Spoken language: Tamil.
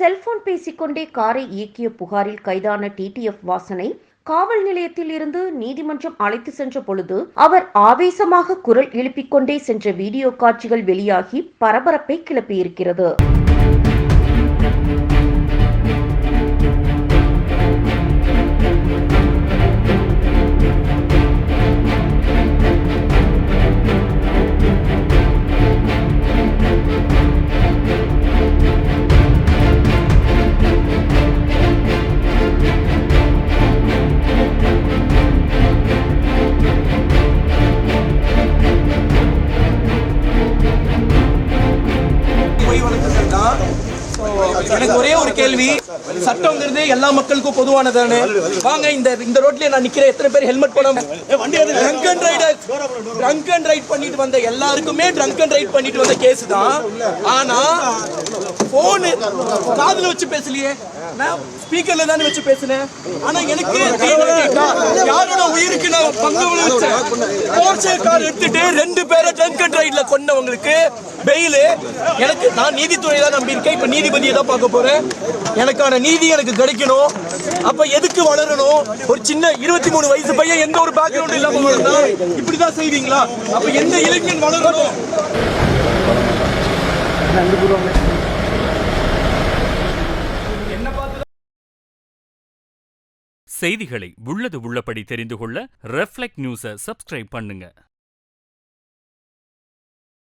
செல்போன் பேசிக்கொண்டே காரை இயக்கிய புகாரில் கைதான டிடிஎஃப் வாசனை. காவல் நிலையத்தில் இருந்து நீதிமன்றம் அழைத்து சென்ற பொழுது அவர் ஆவேசமாக குரல் எழுப்பிக்கொண்டே சென்ற வீடியோ காட்சிகள் வெளியாகி பரபரப்பை கிளப்பியிருக்கிறது. எனக்கு ஒரே ஒரு கேள்வி. சட்டம்ங்கிறது எல்லா மக்களுக்கும் பொதுவானதானே? வாங்க இந்த இந்த ரோட்லயே நான் நிக்கிறேன். எத்தனை பேர் ஹெல்மெட் போடாம drunk and rider drunk and ride பண்ணிட்டு வந்த எல்லாருக்குமே ட்ரங்க் அண்ட் ரைட் பண்ணிட்டு வந்த கேஸ் தான். ஆனா போனு காதுல வச்சு பேசலையே. நான் ஸ்பீக்கர்ல தானே வச்சு பேசினேன் ஆனா எனக்கு யாரோட உயிருக்கு நான் பங்கு விளைவிச்சேன்? எடுத்துட்டு ரெண்டு பேரை ட்ரங்க் அண்ட் கொண்டவங்களுக்கு பெயில் எனக்கு நான் நீதித்துறை தான் நம்பி இருக்கேன் இப்ப நீதிபதியை தான் பார்க்க போறேன். எனக்கான நீதி எனக்கு கிடைக்கணும். அப்ப எதுக்கு வளரணும்? ஒரு சின்ன இருபத்தி மூணு வயசு பையன் எந்த ஒரு பேக்ரவுண்ட் இல்லாமல் வளர்ந்தா இப்படிதான் செய்வீங்களா? அப்ப எந்த இளைஞன் வளரணும்? செய்திகளை உள்ளது உள்ளபடி தெரிந்து கொள்ள ரெஃப்ளெக்ட் நியூஸை சப்ஸ்கிரைப் பண்ணுங்க.